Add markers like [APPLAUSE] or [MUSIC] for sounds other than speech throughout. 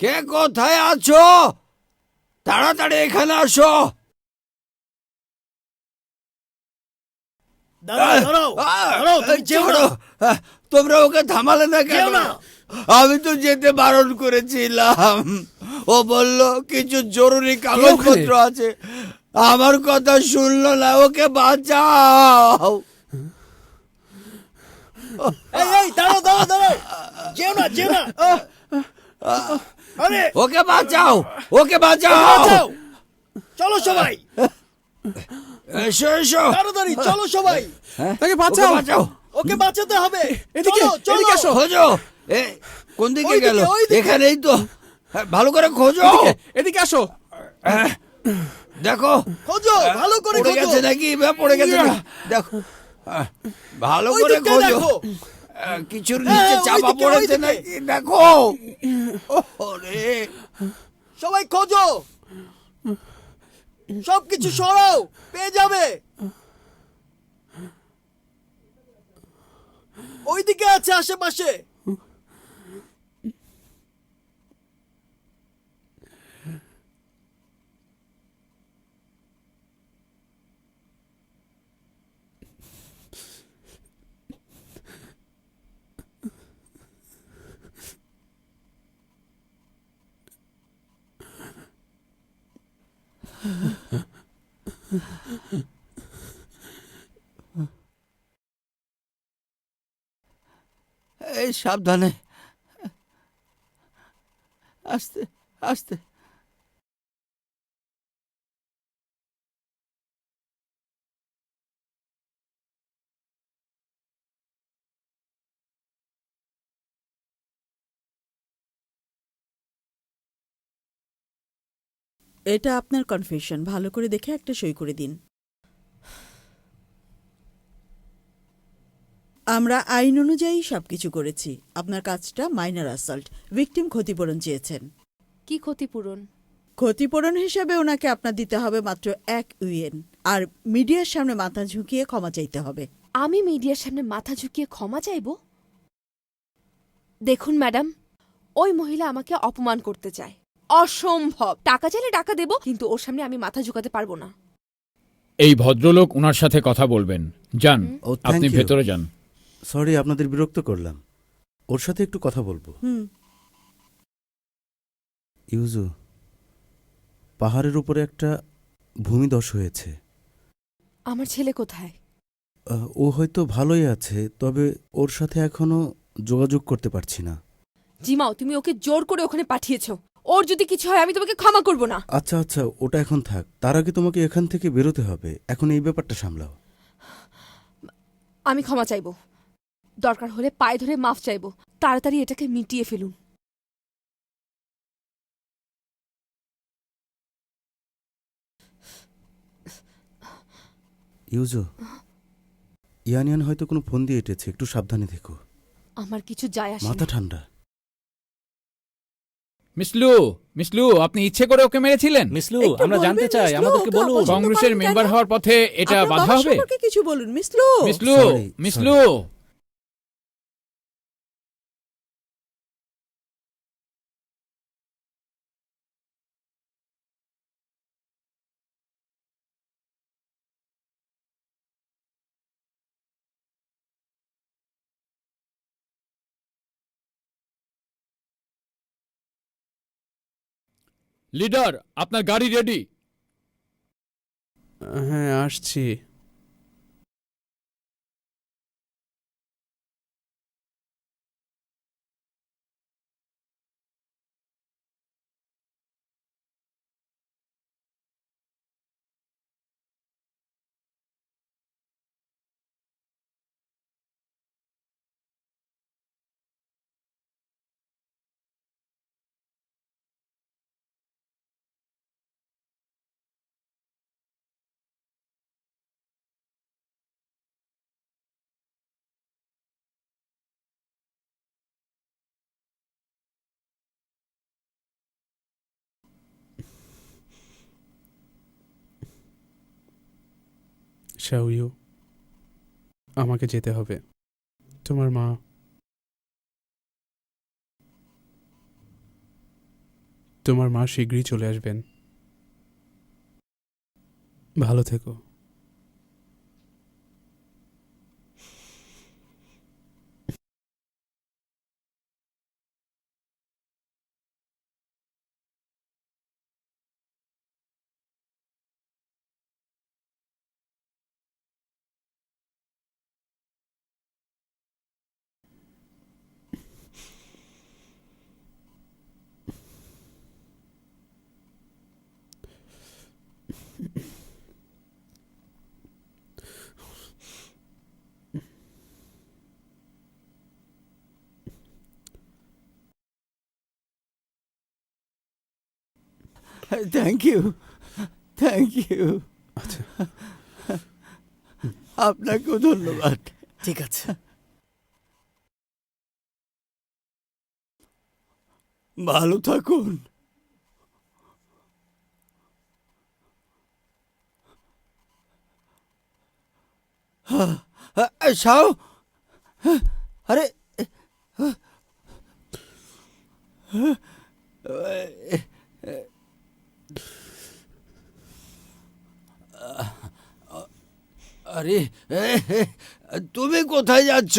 কে কোথায় আছো? তাড়াতাড়ি এখানে আসো। তোমরা ওকে থামালে না কেন? আমি তো যেতে বারণ করেছিলাম। ও বলল কিছু জরুরি কাগজপত্র আছে। আমার কথা শুনলো না ওকে বাঁচাও। ওকে বাঁচাও! ওকে বাঁচাও! চলো সবাই! এসো এসো! তাড়াতাড়ি চলো সবাই! তাকে বাঁচাও! বাঁচাও! ওকে বাঁচাতে হবে! এদিকে এসো! খোঁজো! এ কোন দিকে গেল। এখানেই তো! হ্যাঁ, ভালো করে খোঁজো! এদিকে আসো! হ্যাঁ, দেখো! খোঁজো ভালো করে পড়ে গেছে নাকি? পড়ে গেছে দেখো হ্যাঁ, ভালো করে খোঁজো! দেখো। হ্যাঁ, কিছুর হ্যাঁ, নিচে চাপা পড়েছে নাকি? দেখো। ওরে। সবাই খোঁজো। সব কিছু সরাও পেয়ে যাবে। ওইদিকে আছে আশেপাশে। এই সাবধানে। আস্তে আস্তে। এটা আপনার কনফেশন ভালো করে দেখে একটা সই করে দিন। আমরা আইন অনুযায়ী সবকিছু করেছি। আপনার কাজটা মাইনার অ্যাসল্ট ভিকটিম ক্ষতিপূরণ চেয়েছেন। কি ক্ষতিপূরণ? ক্ষতিপূরণ হিসেবে ওনাকে আপনার দিতে হবে মাত্র এক ইউএন। আর মিডিয়ার সামনে মাথা ঝুঁকিয়ে ক্ষমা চাইতে হবে। আমি মিডিয়ার সামনে মাথা ঝুঁকিয়ে ক্ষমা চাইব? দেখুন ম্যাডাম ওই মহিলা আমাকে অপমান করতে চায়। অসম্ভব। টাকা চাইলে টাকা দেব কিন্তু ওর সামনে আমি মাথা ঝুঁকাতে পারব না। এই ভদ্রলোক ওনার সাথে কথা বলবেন। যান ও আপনি ভেতরে যান। সরি আপনাদের বিরক্ত করলাম। ওর সাথে একটু কথা বলব। হুম। ইউজু পাহাড়ের উপরে একটা ভূমিধস হয়েছে। আমার ছেলে কোথায়? আহ, ও হয়তো ভালোই আছে তবে ওর সাথে এখনও যোগাযোগ করতে পারছি না। জিমাও তুমি ওকে জোর করে ওখানে পাঠিয়েছো। ওর যদি কিছু হয় আমি তোমাকে ক্ষমা করব না। আচ্ছা আচ্ছা ওটা এখন থাক। তার আগে তোমাকে এখান থেকে বেরোতে হবে। এখন এই ব্যাপারটা সামলাও। আমি ক্ষমা চাইব। দরকার হলে পায়ে ধরে মাফ চাইব। তাড়াতাড়ি এটাকে মিটিয়ে ফেলুন। ইউজু ইয়ান ইয়ান হয়তো কোনো ফোন দিয়ে এটেছে। একটু সাবধানে দেখো আমার কিছু যায় আসে মাথা ঠান্ডা। মিসলু মিসলু আপনি ইচ্ছে করে ওকে মেরেছিলেন? মিসলু একটু আমরা জানতে চাই মিস লু, আমাদেরকে ওকে বলুন। অপছন্দ কংগ্রেসের মেম্বার হওয়ার পথে এটা আপনার বাধা হবে? সম্পর্কে কিছু বলুন মিসলু মিসলু Sorry, মিসলু লিডার আপনার গাড়ি রেডি। হ্যাঁ আসছি। শাউইউ আমাকে যেতে হবে। তোমার মা? তোমার মা শীঘ্রই চলে আসবেন। ভালো থেকো। থ্যাংক ইউ থ্যাংক ইউ আপনাকেও ধন্যবাদ। ঠিক আছে। ভালো থাকুন। [LAUGHS] সাও আরে আরে তুমি কোথায় যাচ্ছ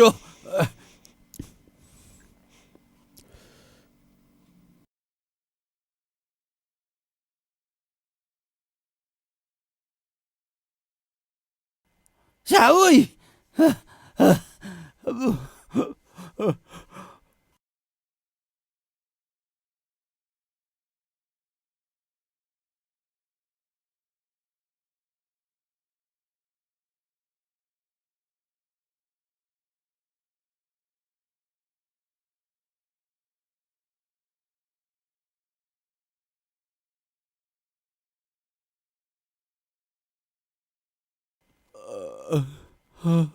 嗯嗯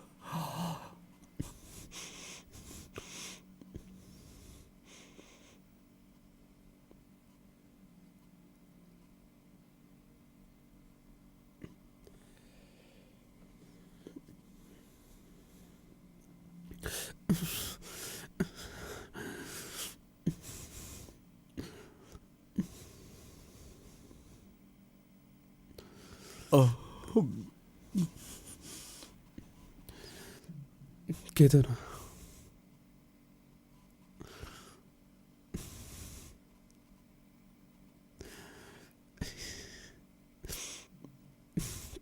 না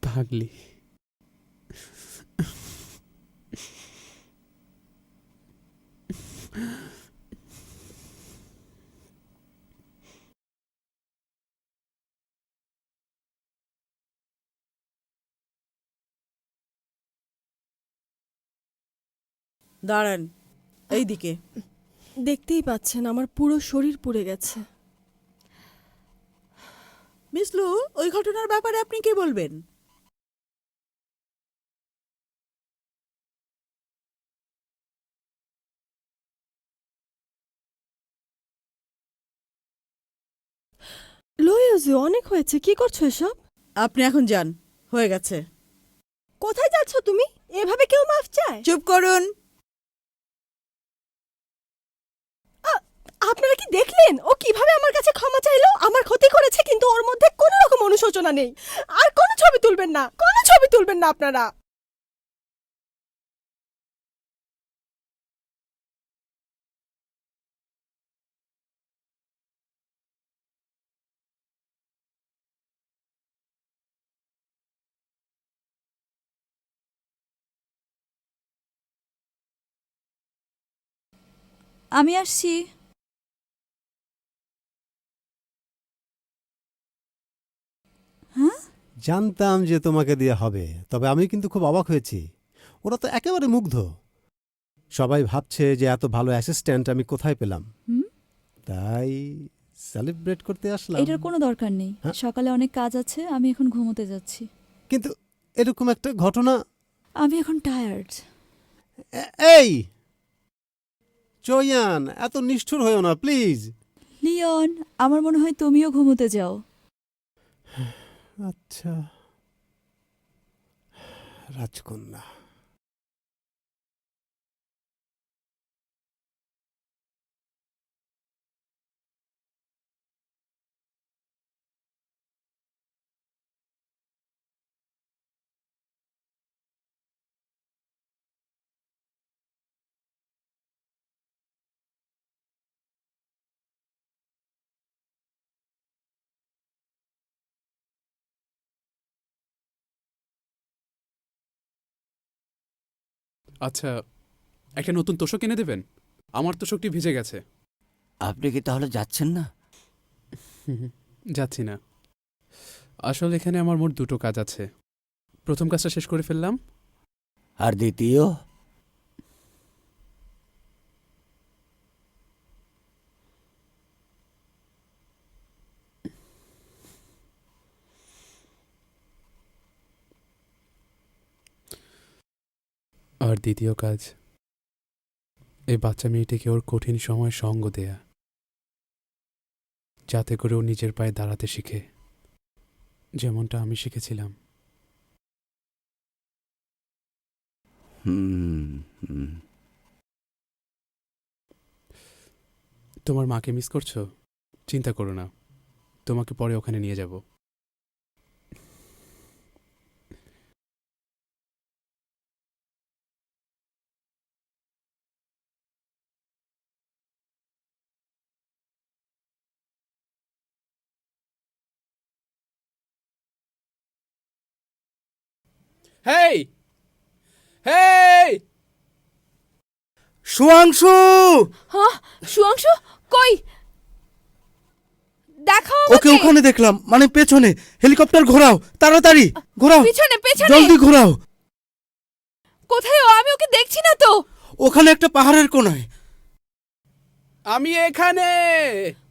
পাগলি দাঁড়ান এইদিকে। দেখতেই পাচ্ছেন আমার পুরো শরীর পুড়ে গেছে। মিসলু ওই ঘটনার ব্যাপারে আপনি কি বলবেন? লয়েজে অনেক হয়েছে। কি করছ এসব? আপনি এখন যান হয়ে গেছে। কোথায় যাচ্ছ তুমি? এভাবে কেউ মাফ চায়? চুপ করুন। দেখলেন ও কীভাবে আমার কাছে ক্ষমা চাইলো? আমার ক্ষতি করেছে, কিন্তু ওর মধ্যে কোনো রকম অনুশোচনা নেই। আর কোনো ছবি তুলবেন না। কোনো ছবি তুলবেন না আপনারা। আমি আসছি। জানতাম যে তোমাকে দিয়ে হবে তবে আমি কিন্তু খুব অবাক হয়েছি। ওরা তো একেবারে মুগ্ধ। সবাই ভাবছে যে এত ভালো অ্যাসিস্ট্যান্ট আমি কোথায় পেলাম? তাই সেলিব্রেট করতে আসলাম। এটার কোনো দরকার নেই। হ্যাঁ? সকালে অনেক কাজ আছে আমি এখন ঘুমোতে যাচ্ছি। কিন্তু এরকম একটা ঘটনা? আমি এখন টায়ার্ড এই! চৈয়ান এত নিষ্ঠুর হয়েও না প্লিজ লিওন আমার মনে হয় তুমিও ঘুমোতে যাও। [SIGHS] আচ্ছা। রাজকন্যা। আচ্ছা একটা নতুন তোষক এনে দেবেন? আমার তোষকটি ভিজে গেছে। আপনি কি তাহলে যাচ্ছেন না? যাচ্ছি না। আসলে এখানে আমার মোট দুটো কাজ আছে। প্রথম কাজটা শেষ করে ফেললাম। আর দ্বিতীয়? আর দ্বিতীয় কাজ এই বাচ্চা মেয়েটিকে ওর কঠিন সময় সঙ্গ দেয়া যাতে করে ও নিজের পায়ে দাঁড়াতে শিখে। যেমনটা আমি শিখেছিলাম। তোমার মাকে মিস করছ? চিন্তা করো না। তোমাকে পরে ওখানে নিয়ে যাব। হেই হেই সুয়াংশু হ্যাঁ সুয়াংশু কই দেখাও ওকে ওখানে দেখলাম মানে পেছনে হেলিকপ্টার ঘোরাও তাড়াতাড়ি ঘোরাও পিছনে পেছনে জলদি ঘোরাও কোথায় ও আমি ওকে দেখছি না তো ওখানে একটা পাহাড়ের কোনায় আমি এখানে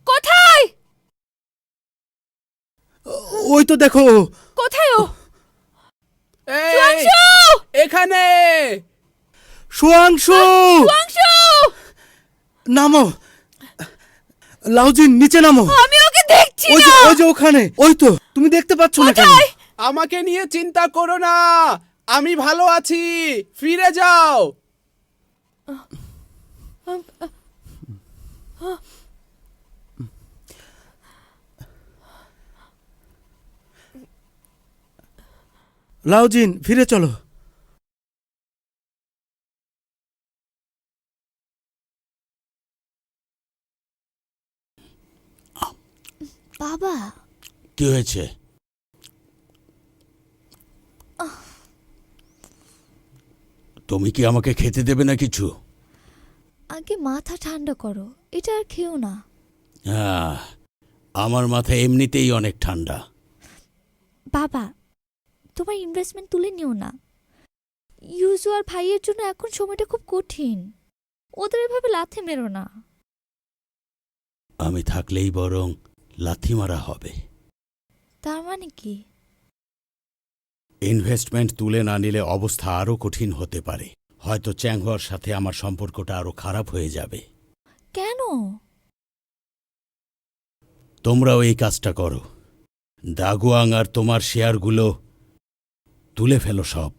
কোথায় ওই তো দেখো কোথায় ও এখানে! সুয়াংশু সুয়াংশু নামো। লাউজিন নিচে নামো। আমি ওকে দেখছি ওই যে ওই যে ওখানে। ওই তো তুমি দেখতে পাচ্ছ না কেন? আমাকে নিয়ে চিন্তা করো না। আমি ভালো আছি। ফিরে যাও। লাউজিন ফিরে চলো। বাবা। কি হয়েছে? তুমি কি আমাকে খেতে দেবে না কিছু? আগে মাথা ঠান্ডা করো এটা আর খেও না। হ্যাঁ আমার মাথা এমনিতেই অনেক ঠান্ডা। বাবা তোমার ইনভেস্টমেন্ট তুলে নিও না। ইউজু আর ভাইয়ের জন্য এখন সময়টা খুব কঠিন। ওদের এভাবে লাথি মেরো না। আমি থাকলেই বরং লাথি মারা হবে। তার মানে কি? ইনভেস্টমেন্ট তুলে না নিলে অবস্থা আরও কঠিন হতে পারে। হয়তো চ্যাংহোয়ার সাথে আমার সম্পর্কটা আরও খারাপ হয়ে যাবে। কেন? তোমরাও এই কাজটা করো। দাগুয়াং আর তোমার শেয়ারগুলো তুলে ফেলো সব।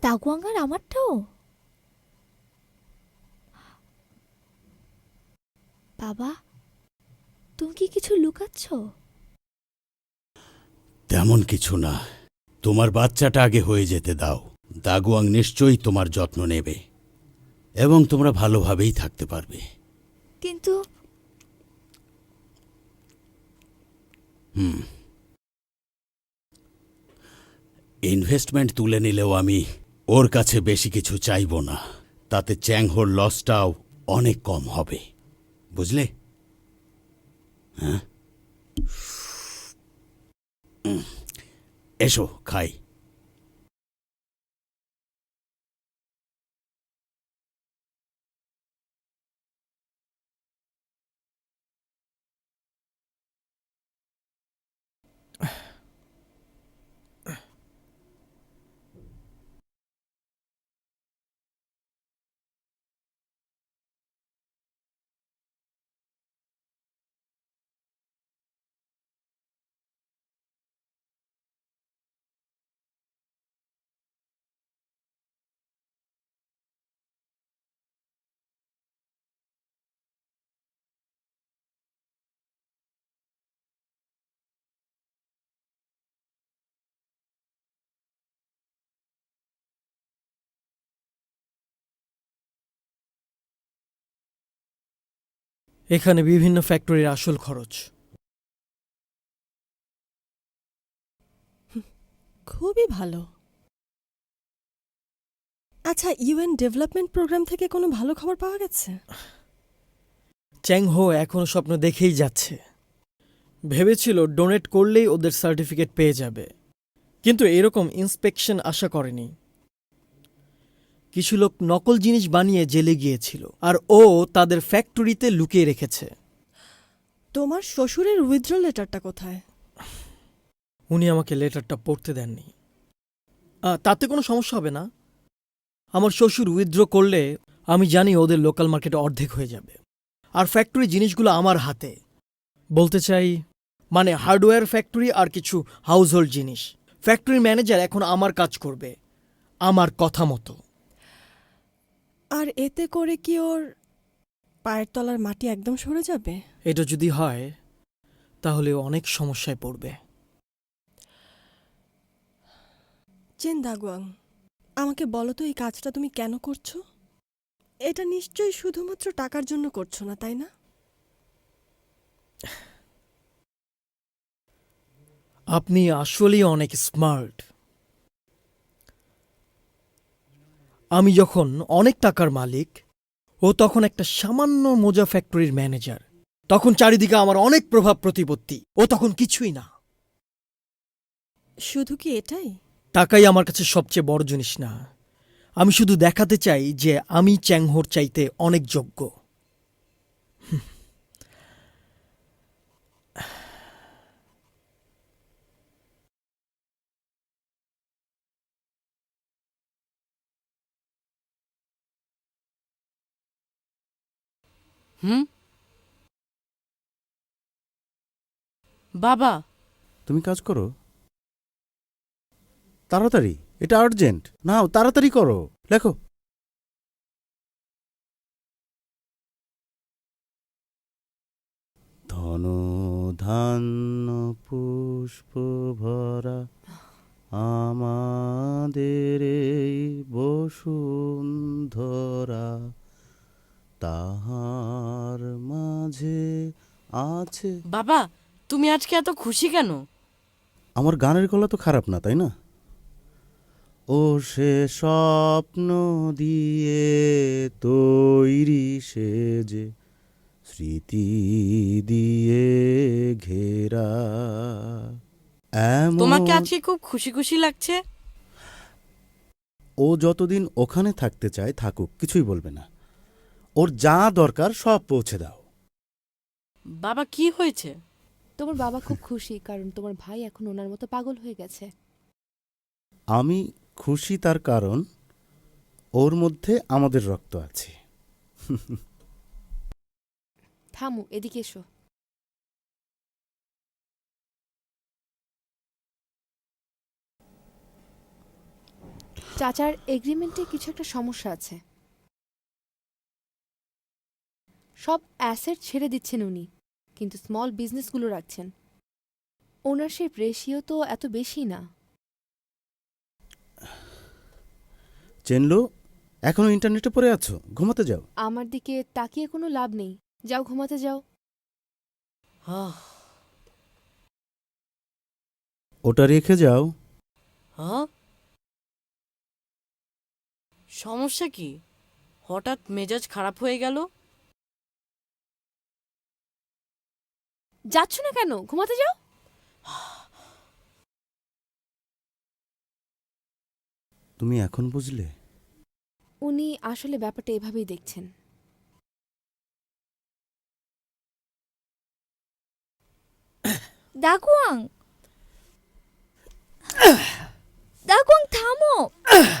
দাগুয়াঙ্গার আমারটাও? বাবা তুমি কি কিছু লুকাচ্ছ? তেমন কিছু না। তোমার বাচ্চাটা আগে হয়ে যেতে দাও। দাগুয়াং নিশ্চয়ই তোমার যত্ন নেবে এবং তোমরা ভালোভাবেই থাকতে পারবে। কিন্তু হুম। ইনভেস্টমেন্ট তুলে নিলেও আমি ওর কাছে বেশি কিছু চাইব না। তাতে চ্যাংহোর লসটাও অনেক কম হবে। বুঝলে? হ্যাঁ? এসো, খাই। এখানে বিভিন্ন ফ্যাক্টরির আসল খরচ। খুবই ভালো। আচ্ছা ইউএন ডেভেলপমেন্ট প্রোগ্রাম থেকে কোনো ভালো খবর পাওয়া গেছে? চ্যাং হো এখনও স্বপ্ন দেখেই যাচ্ছে। ভেবেছিল ডোনেট করলেই ওদের সার্টিফিকেট পেয়ে যাবে। কিন্তু এরকম ইন্সপেকশন আশা করেনি। কিছু লোক নকল জিনিস বানিয়ে জেলে গিয়েছিল আর ও তাদের ফ্যাক্টরিতে লুকিয়ে রেখেছে। তোমার শ্বশুরের উইথড্র লেটারটা কোথায়? উনি আমাকে লেটারটা পড়তে দেননি। তাতে কোনো সমস্যা হবে না। আমার শ্বশুর উইথড্র করলে আমি জানি ওদের লোকাল মার্কেটে অর্ধেক হয়ে যাবে। আর ফ্যাক্টরি জিনিসগুলো আমার হাতে। বলতে চাই মানে হার্ডওয়্যার ফ্যাক্টরি আর কিছু হাউসহোল্ড জিনিস। ফ্যাক্টরির ম্যানেজার এখন আমার কাজ করবে। আমার কথা মতো। আর এতে করে কি ওর পায়ের তলার মাটি একদম সরে যাবে? এটা যদি হয় তাহলে অনেক সমস্যায় পড়বে। চেন দাগুয়াং আমাকে বলো তো এই কাজটা তুমি কেন করছ? এটা নিশ্চয়ই শুধুমাত্র টাকার জন্য করছ না তাই না? আপনি আসলেই অনেক স্মার্ট। আমি যখন অনেক টাকার মালিক ও তখন একটা সামান্য মোজা ফ্যাক্টরির ম্যানেজার। তখন চারিদিকে আমার অনেক প্রভাব প্রতিপত্তি ও তখন কিছুই না। শুধু কি এটাই? টাকাই আমার কাছে সবচেয়ে বড় জিনিস না। আমি শুধু দেখাতে চাই যে আমি চ্যাংহোর চাইতে অনেক যোগ্য। হুম? বাবা! তুমি কাজ করো। তাড়াতাড়ি, এটা আর্জেন্ট নাও, তাড়াতাড়ি করো। লেখো। ধন ধান্য পুষ্প ভরা আমাদের এই বসুন্ধরা। তাহার মাঝে আছে। বাবা তুমি আজকে এত খুশি কেন? আমার গানের গলা তো খারাপ না তাই না? ও সে স্বপ্ন দিয়ে তৈরি সে যে স্মৃতি দিয়ে ঘেরা। তোমাকে আজকে খুব খুশি খুশি লাগছে? ও যতদিন ওখানে থাকতে চায় থাকুক কিছুই বলবে না। ওর যা দরকার সব পৌঁছে দাও। বাবা কি হয়েছে? তোমার বাবা খুব খুশি কারণ তোমার ভাই এখন ওনার মতো পাগল হয়ে গেছে। আমি খুশি তার কারণ ওর মধ্যে আমাদের রক্ত আছে। থামু এদিকে এসো। চাচার এগ্রিমেন্টে কিছু একটা সমস্যা আছে। সব অ্যাসেট ছেড়ে দিচ্ছেন উনি কিন্তু স্মল বিজনেসগুলো রাখছেন। ওনারশিপ রেশিও তো এত বেশি না। চেনলো এখনও ইন্টারনেটে পড়ে আছো? ঘুমাতে যাও। আমার দিকে তাকিয়ে কোনো লাভ নেই। যাও ঘুমাতে যাও। ওটা রেখে যাও। হ্যাঁ সমস্যা কি? হঠাৎ মেজাজ খারাপ হয়ে গেল? যাচ্ছ না কেন? ঘুমাতে যাও। তুমি এখন বুঝলে? উনি আসলে ব্যাপারটা এভাবেই দেখছেন। দাগুয়াং! দাগুয়াং থামো!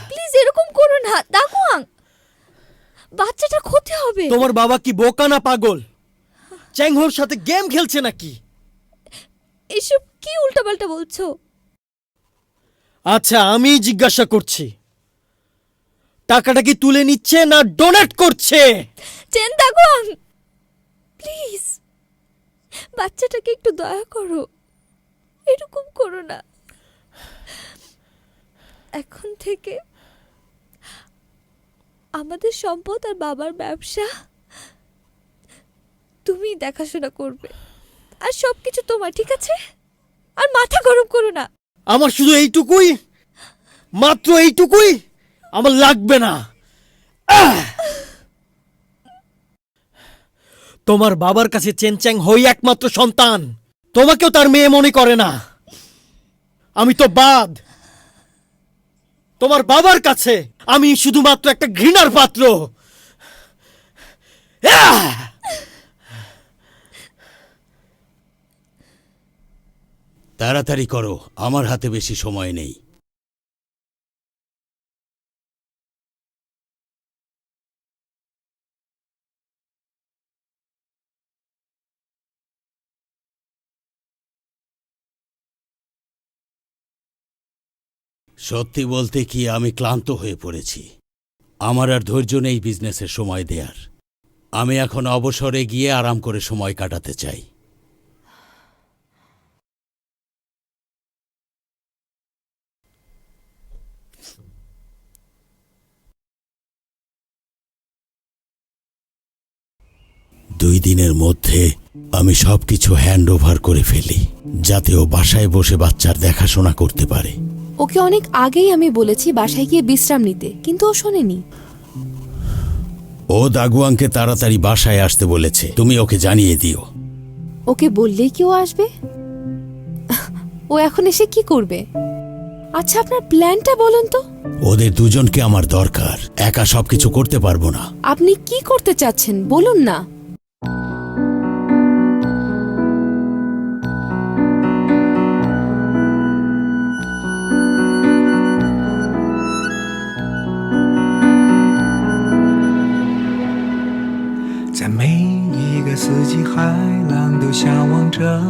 প্লিজ এরকম করো না। দাগুয়াং! বাচ্চাটা ক্ষতি হবে। তোমার বাবা কি বোকা না পাগল? চ্যাংহোর সাথে গেম খেলছে নাকি? এসব কি উল্টাপাল্টা বলছো? আচ্ছা আমি জিজ্ঞাসা করছি। টাকাটা কি তুলে নিচ্ছে না ডোনেট করছে? চেন দাগুয়াং প্লিজ বাচ্চাটাকে একটু দয়া করো। এরকম করো না। এখন থেকে আমাদের সম্পদ আর বাবার ব্যবসা তুমি দেখাশোনা করবে। আর সব কিছু তোমার, ঠিক আছে? আর মাথা গরম করো না। আমার শুধু এইটুকুই? মাত্র এইটুকুই? আমার লাগবে না। তোমার বাবার কাছে চেনচ্যাং হই একমাত্র সন্তান। তোমাকেও তার মেয়ে মনে করে না। আমি তো বাদ। তোমার বাবার কাছে আমি শুধুমাত্র একটা ঘৃণার পাত্র। তাড়াতাড়ি করো, আমার হাতে বেশি সময় নেই। সত্যি বলতে কি আমি ক্লান্ত হয়ে পড়েছি। আমার আর ধৈর্য নেই বিজনেসের সময় দেয়ার। আমি এখন অবসরে গিয়ে আরাম করে সময় কাটাতে চাই। দুই দিনের মধ্যে আমি সবকিছু হ্যান্ড ওভার করে ফেলি যাতে ও বাসায় বসে বাচ্চার দেখাশোনা করতে পারে। ওকে অনেক আগেই আমি বলেছি বাসায় গিয়ে বিশ্রাম নিতে কিন্তু ও শোনেনি। ও দাগুয়াংকে তাড়াতাড়ি বাসায় আসতে বলেছে তুমি ওকে জানিয়ে দিও। ওকে বললেই কি ও আসবে? ও এখন এসে কি করবে? আচ্ছা আপনার প্ল্যানটা বলুন তো। ওদের দুজনকে আমার দরকার একা সবকিছু করতে পারব না। আপনি কি করতে চাচ্ছেন বলুন না। 着